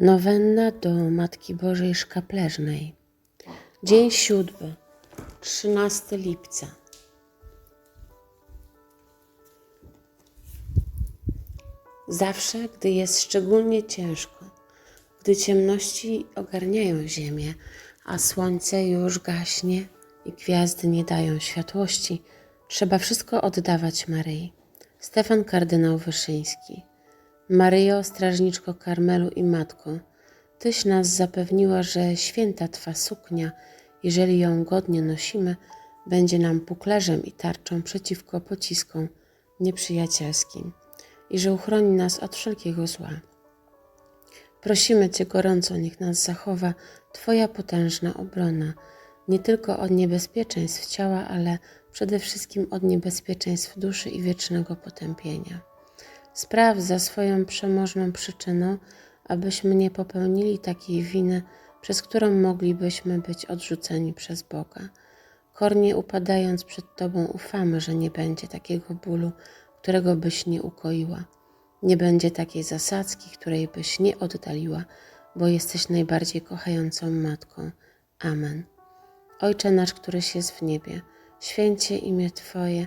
Nowenna do Matki Bożej Szkapleżnej. Dzień siódmy, 13 lipca. Zawsze, gdy jest szczególnie ciężko, gdy ciemności ogarniają ziemię, a słońce już gaśnie i gwiazdy nie dają światłości, trzeba wszystko oddawać Maryi. Stefan kardynał Wyszyński. Maryjo, strażniczko Karmelu i Matko, Tyś nas zapewniła, że święta Twa suknia, jeżeli ją godnie nosimy, będzie nam puklerzem i tarczą przeciwko pociskom nieprzyjacielskim i że uchroni nas od wszelkiego zła. Prosimy Cię gorąco, niech nas zachowa Twoja potężna obrona, nie tylko od niebezpieczeństw ciała, ale przede wszystkim od niebezpieczeństw duszy i wiecznego potępienia. Spraw za swoją przemożną przyczyną, abyśmy nie popełnili takiej winy, przez którą moglibyśmy być odrzuceni przez Boga. Kornie upadając przed Tobą, ufamy, że nie będzie takiego bólu, którego byś nie ukoiła. Nie będzie takiej zasadzki, której byś nie oddaliła, bo jesteś najbardziej kochającą matką. Amen. Ojcze nasz, któryś jest w niebie, święcie imię Twoje,